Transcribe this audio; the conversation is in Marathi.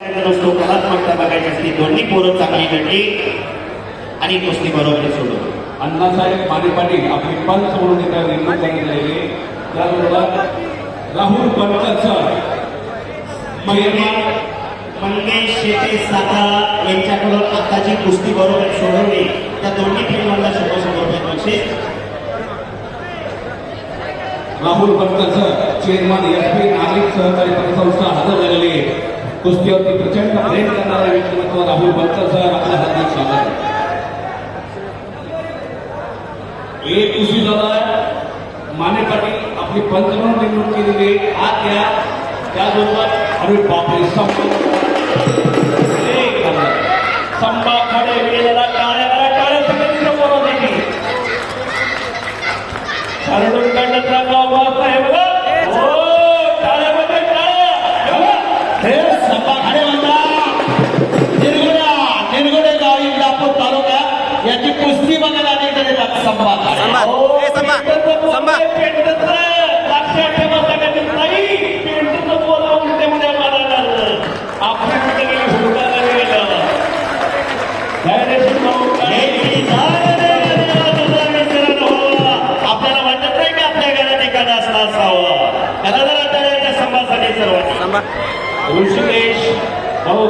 कलात्मकता बघायची दोन्ही पोरं चांगली घडली आणि कुस्ती बरोबर सोडवली अण्णासाहेब माने पाटील आपले पंच म्हणून इथं नेमणूक करण्यात आलेली. त्याबरोबर राहुल बनकर सर मंगेश शेटे साता यांच्याकडून आता जी कुस्ती बरोबर सोडवली. त्या दोन्ही फिल्मांना शंभर शंभर रुपये बक्षीस Rahul Bankar sir chairman S P नागरिक सहकारी पतसंस्था हजर कुस्तीवरती प्रचंड ग्रेड करणाऱ्या व्यक्तिमत्व राहुल बच्चल सर आपल्या हार्दिक स्वागत एक कुस्ती दादा माने पाटील अपनी पंचमन निवडून केलेली आत या त्यासोबत अरे बापरे संपा संपा खडे कार्य याची कुस्ती बघायला अनेकडे. लक्षात ठेवा सगळ्यांनी. पेंटचं लागलं. कुठे गेली हुडकायला गेलं. आपल्याला वाटत नाही की आपल्या घरात एखादा असला असावं? त्याला जरा सर्वांनी ऋषिकेश भाऊ